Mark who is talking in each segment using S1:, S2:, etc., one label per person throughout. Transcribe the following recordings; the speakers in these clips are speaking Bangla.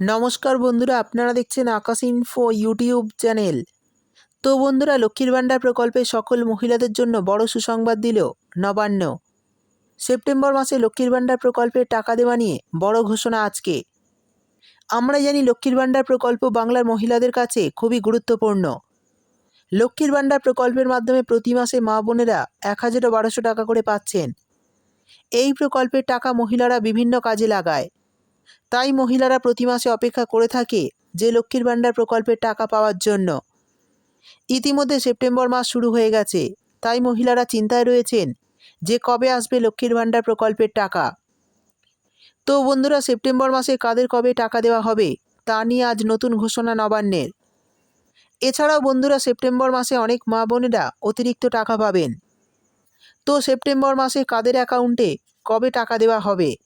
S1: নমস্কার বন্ধুরা, আপনারা দেখছেন আকাশ ইনফো ইউটিউব চ্যানেল তো বন্ধুরা, লক্ষ্মীর ভাণ্ডার প্রকল্পে সকল মহিলাদের জন্য বড় সুসংবাদ দিল নবান্ন। সেপ্টেম্বর মাসে লক্ষ্মীর ভাণ্ডার প্রকল্পের টাকা দেওয়া নিয়ে বড় ঘোষণা আজকে। আমরা জানি লক্ষ্মীর ভাণ্ডার প্রকল্প বাংলার মহিলাদের কাছে খুবই গুরুত্বপূর্ণ। লক্ষ্মীর ভাণ্ডার প্রকল্পের মাধ্যমে প্রতি মাসে মা বোনেরা এক হাজারও বারোশো টাকা করে পাচ্ছেন। এই প্রকল্পের টাকা মহিলারা বিভিন্ন কাজে লাগায়। তাই মহিলারা প্রতি মাসে অপেক্ষা করে থাকে যে লক্ষ্মীর ভাণ্ডার প্রকল্পের টাকা পাওয়ার জন্য। ইতিমধ্যে সেপ্টেম্বর মাস শুরু হয়ে গেছে, তাই মহিলারা চিন্তায় রয়েছেন যে কবে আসবে লক্ষ্মীর ভাণ্ডার প্রকল্পের টাকা। তো বন্ধুরা, সেপ্টেম্বর মাসে কাদের কবে টাকা দেওয়া হবে, তা নিয়ে আজ নতুন ঘোষণা নবান্নের। এছাড়াও বন্ধুরা, সেপ্টেম্বর মাসে অনেক মা বোনেরা অতিরিক্ত টাকা পাবেন। তো সেপ্টেম্বর মাসে কাদের অ্যাকাউন্টে কবে টাকা দেওয়া হবে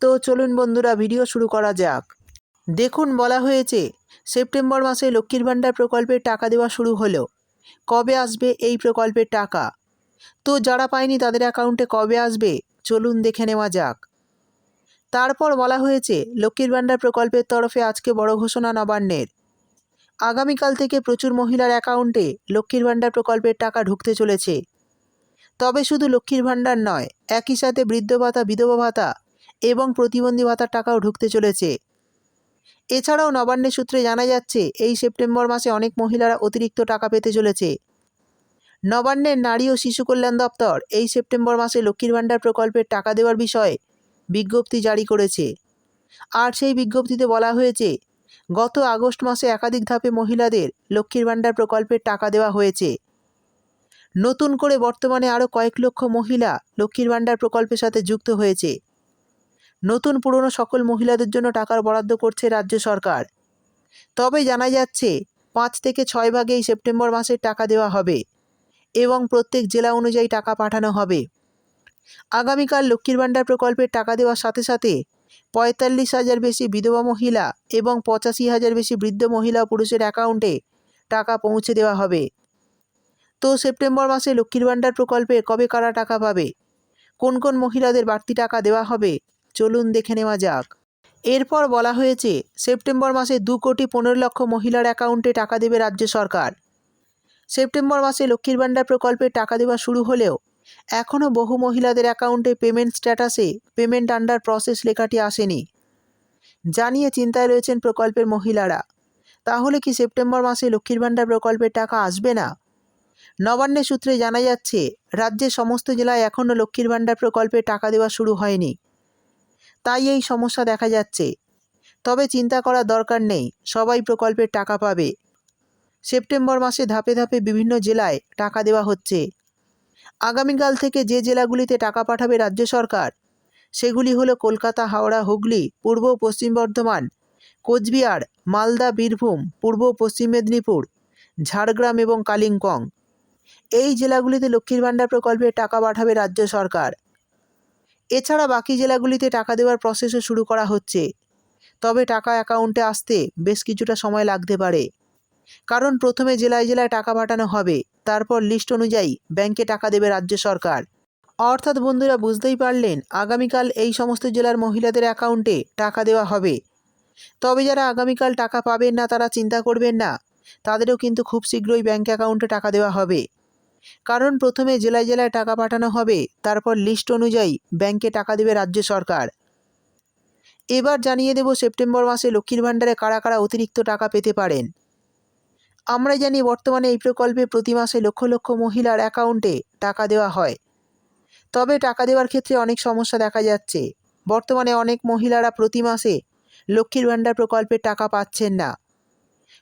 S1: তো চলুন বন্ধুরা, ভিডিও শুরু করা যাক। দেখুন, বলা হয়েছে, সেপ্টেম্বর মাসে লক্ষ্মীর ভাণ্ডার প্রকল্পের টাকা দেওয়া শুরু হলো। কবে আসবে এই প্রকল্পের টাকা? তো যারা পায়নি তাদের অ্যাকাউন্টে কবে আসবে? চলুন দেখে নেওয়া যাক। তারপর বলা হয়েছে, লক্ষ্মীর ভাণ্ডার প্রকল্পের তরফে আজকে বড় ঘোষণা নবান্নের। আগামীকাল থেকে প্রচুর মহিলার অ্যাকাউন্টে লক্ষ্মীর ভাণ্ডার প্রকল্পের টাকা ঢুকতে চলেছে। তবে শুধু লক্ষ্মীর ভাণ্ডার নয়, একই সাথে বৃদ্ধ ভাতা, বিধবা ভাতা এবং প্রতিবন্ধী ভাতার টাকাও ঢুকতে চলেছে। এছাড়াও নবান্নের সূত্রে জানা যাচ্ছে, এই সেপ্টেম্বর মাসে অনেক মহিলারা অতিরিক্ত টাকা পেতে চলেছে। নবান্নের নারী ও শিশু কল্যাণ দপ্তর এই সেপ্টেম্বর মাসে লক্ষ্মীর ভাণ্ডার প্রকল্পের টাকা দেওয়ার বিষয়ে বিজ্ঞপ্তি জারি করেছে। আর সেই বিজ্ঞপ্তিতে বলা হয়েছে, গত আগস্ট মাসে একাধিক ধাপে মহিলাদের লক্ষ্মীর ভাণ্ডার প্রকল্পের টাকা দেওয়া হয়েছে। নতুন করে বর্তমানে আরও কয়েক লক্ষ মহিলা লক্ষ্মীর ভাণ্ডার প্রকল্পের সাথে যুক্ত হয়েছে। নতুন পুরনো সকল মহিলাদের জন্য টাকার বরাদ্দ করছে রাজ্য সরকার। তবে জানা যাচ্ছে, পাঁচ থেকে ছয় ভাগে এই সেপ্টেম্বর মাসের টাকা দেওয়া হবে এবং প্রত্যেক জেলা অনুযায়ী টাকা পাঠানো হবে। আগামীকাল লক্ষ্মীর ভাণ্ডার প্রকল্পের টাকা দেওয়ার সাথে সাথে পঁয়তাল্লিশ হাজার বেশি বিধবা মহিলা এবং পঁচাশি হাজার বেশি বৃদ্ধ মহিলা পুরুষের অ্যাকাউন্টে টাকা পৌঁছে দেওয়া হবে। তো সেপ্টেম্বর মাসে লক্ষ্মীর ভাণ্ডার প্রকল্পে কবে কারা টাকা পাবে? কোন কোন মহিলাদের বাড়তি টাকা দেওয়া হবে? চলুন দেখে নেওয়া যাক। এরপর বলা হয়েছে, সেপ্টেম্বর মাসে দু কোটি পনেরো লক্ষ মহিলার অ্যাকাউন্টে টাকা দেবে রাজ্য সরকার। সেপ্টেম্বর মাসে লক্ষ্মীর ভাণ্ডার প্রকল্পে টাকা দেওয়া শুরু হলেও এখনও বহু মহিলাদের অ্যাকাউন্টে পেমেন্ট স্ট্যাটাসে পেমেন্ট আন্ডার প্রসেস লেখাটি আসেনি। জানিয়ে চিন্তায় রয়েছেন প্রকল্পের মহিলারা। তাহলে কি সেপ্টেম্বর মাসে লক্ষ্মীর ভাণ্ডার প্রকল্পের টাকা আসবে না? নবান্নের সূত্রে জানা যাচ্ছে, রাজ্যের সমস্ত জেলায় এখনও লক্ষ্মীর ভাণ্ডার প্রকল্পে টাকা দেওয়া শুরু হয়নি। তাই এই সমস্যা দেখা যাচ্ছে। তবে চিন্তা করার দরকার নেই, সবাই প্রকল্পের টাকা পাবে। সেপ্টেম্বর মাসে ধাপে ধাপে বিভিন্ন জেলায় টাকা দেওয়া হচ্ছে। আগামীকাল থেকে যে জেলাগুলিতে টাকা পাঠাবে রাজ্য সরকার, সেগুলি হলো কলকাতা, হাওড়া, হুগলি, পূর্ব পশ্চিম বর্ধমান, কোচবিহার, মালদা, বীরভূম, পূর্ব পশ্চিম মেদিনীপুর, ঝাড়গ্রাম এবং কালিম্পং। এই জেলাগুলিতে লক্ষ্মীর ভাণ্ডার প্রকল্পে টাকা পাঠাবে রাজ্য সরকার। এছাড়া বাকি জেলাগুলিতে টাকা দেওয়ার প্রসেসও শুরু করা হচ্ছে। তবে টাকা অ্যাকাউন্টে আসতে বেশ কিছুটা সময় লাগতে পারে। কারণ প্রথমে জেলায় জেলায় টাকা পাঠানো হবে, তারপর লিস্ট অনুযায়ী ব্যাংকে টাকা দেবে রাজ্য সরকার। অর্থাৎ বন্ধুরা বুঝতেই পারলেন, আগামীকাল এই সমস্ত জেলার মহিলাদের অ্যাকাউন্টে টাকা দেওয়া হবে। তবে যারা আগামীকাল টাকা পাবেন না, তারা চিন্তা করবেন না। তাদেরও কিন্তু খুব শীঘ্রই ব্যাঙ্ক অ্যাকাউন্টে টাকা দেওয়া হবে। কারণ প্রথমে জেলায় জেলায় টাকা পাঠানো হবে, তারপর লিস্ট অনুযায়ী ব্যাংকে টাকা দেবে রাজ্য সরকার। এবার জানিয়ে দেব সেপ্টেম্বর মাসে লক্ষ্মীর ভাণ্ডারে কারা কারা অতিরিক্ত টাকা পেতে পারেন। আমরা জানি বর্তমানে এই প্রকল্পে প্রতি মাসে লক্ষ লক্ষ মহিলার অ্যাকাউন্টে টাকা দেওয়া হয়। তবে টাকা দেওয়ার ক্ষেত্রে অনেক সমস্যা দেখা যাচ্ছে। বর্তমানে অনেক মহিলারা প্রতি মাসে লক্ষ্মীর ভাণ্ডার প্রকল্পের টাকা পাচ্ছেন না।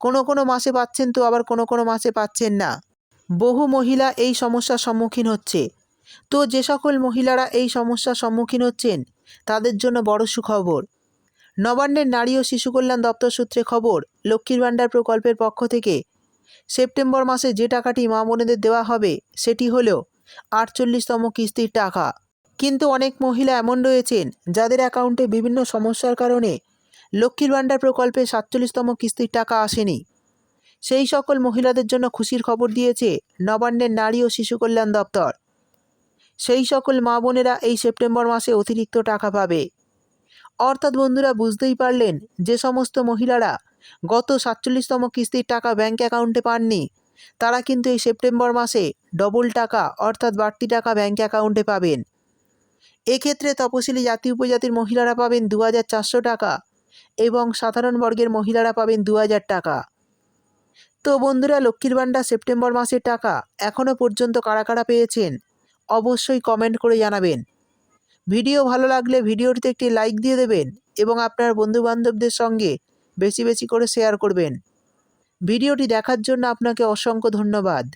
S1: কোনো কোনো মাসে পাচ্ছেন তো আবার কোনো কোনো মাসে পাচ্ছেন না। বহু মহিলা এই সমস্যার সম্মুখীন হচ্ছে। তো যে সকল মহিলারা এই সমস্যার সম্মুখীন হচ্ছেন, তাদের জন্য বড় সুখবর। নবান্নের নারী ও শিশু কল্যাণ দপ্তর সূত্রে খবর, লক্ষ্মীর ভাণ্ডার প্রকল্পের পক্ষ থেকে সেপ্টেম্বর মাসে যে টাকাটি মা বোনেদের দেওয়া হবে, সেটি হলো আটচল্লিশতম কিস্তির টাকা। কিন্তু অনেক মহিলা এমন রয়েছেন, যাদের অ্যাকাউন্টে বিভিন্ন সমস্যার কারণে লক্ষ্মীর ভাণ্ডার প্রকল্পে সাতচল্লিশতম কিস্তির টাকা আসেনি। সেই সকল মহিলাদের জন্য খুশির খবর দিয়েছে নবান্নের নারী ও শিশু কল্যাণ দপ্তর। সেই সকল মা বোনেরা এই সেপ্টেম্বর মাসে অতিরিক্ত টাকা পাবে। অর্থাৎ বন্ধুরা, বুঝতেই পারলেন যে সমস্ত মহিলারা গত সাতচল্লিশতম কিস্তির টাকা ব্যাঙ্ক অ্যাকাউন্টে পাননি। তারা কিন্তু এই সেপ্টেম্বর মাসে ডবল টাকা, অর্থাৎ বাড়তি টাকা ব্যাঙ্ক অ্যাকাউন্টে পাবেন। এক্ষেত্রে তপশিলি জাতি উপজাতির মহিলারা পাবেন দু হাজার চারশো টাকা এবং সাধারণ বর্গের মহিলারা পাবেন দু হাজার টাকা। তো বন্ধুরা, লক্ষ্মীর ভাণ্ডার সেপ্টেম্বর মাসের টাকা এখনও পর্যন্ত কারা কারা পেয়েছেন? অবশ্যই কমেন্ট করে জানাবেন। ভিডিও ভালো লাগলে ভিডিওটিতে একটি লাইক দিয়ে দেবেন এবং আপনার বন্ধুবান্ধবদের সঙ্গে বেশি বেশি করে শেয়ার করবেন। ভিডিওটি দেখার জন্য আপনাকে অসংখ্য ধন্যবাদ।